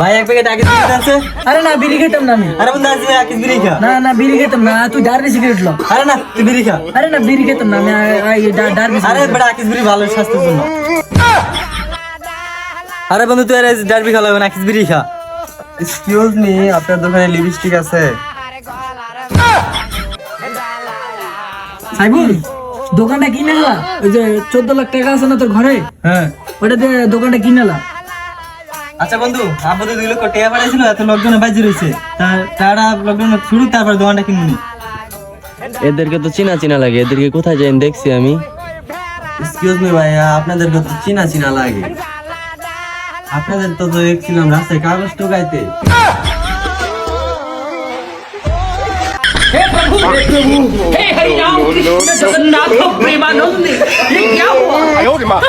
ভাই এক প্যাকেট আকিস বিড়ি আছে? আরে না বিড়ি খেতাম না আমি। আরে বন্ধু আছে আকিস বিড়ি খা। না না বিড়ি খেতাম না তুই ডার্বি সিগারেট লো আরে না তুই বিড়ি খা। আরে না বিড়ি খেতাম না আমি ডার্বি আরে বেটা আকিস বিড়ি ভালো স্বাস্থ্যের জন্য। আরে বন্ধু তুই আর ডারবি খা লাগবে না আকিস বিড়ি খা। এক্সকিউজ মি আপনার দোকানে লিপস্টিক আছে। সাইবুল? দোকানটা কিনে এলা ওই যে চোদ্দ লাখ টাকা আছে না তোর ঘরে? হ্যাঁ। ওটা দিয়ে দোকানটা কিনে এলা আচ্ছা বন্ধু আপাতত দুই লক্ষ টাকা পাঠাইছিল এত লকডাউনে বাজি রয়েছে। তারা লকডাউন শুরু তারপর দোকানটা কিনবি এদেরকে তো চিনা চিনা লাগে এদেরকে কোথায় যাই দেখছি আমি। এক্সকিউজ মি ভাইয়া আপনাদেরকে তো চিনা চিনা লাগে। আপনাদের তো তো দেখছিলাম রাস্তায় কাগজ টোকাইতে 那就是拿套配吗？你，咬我！哎呦我的妈！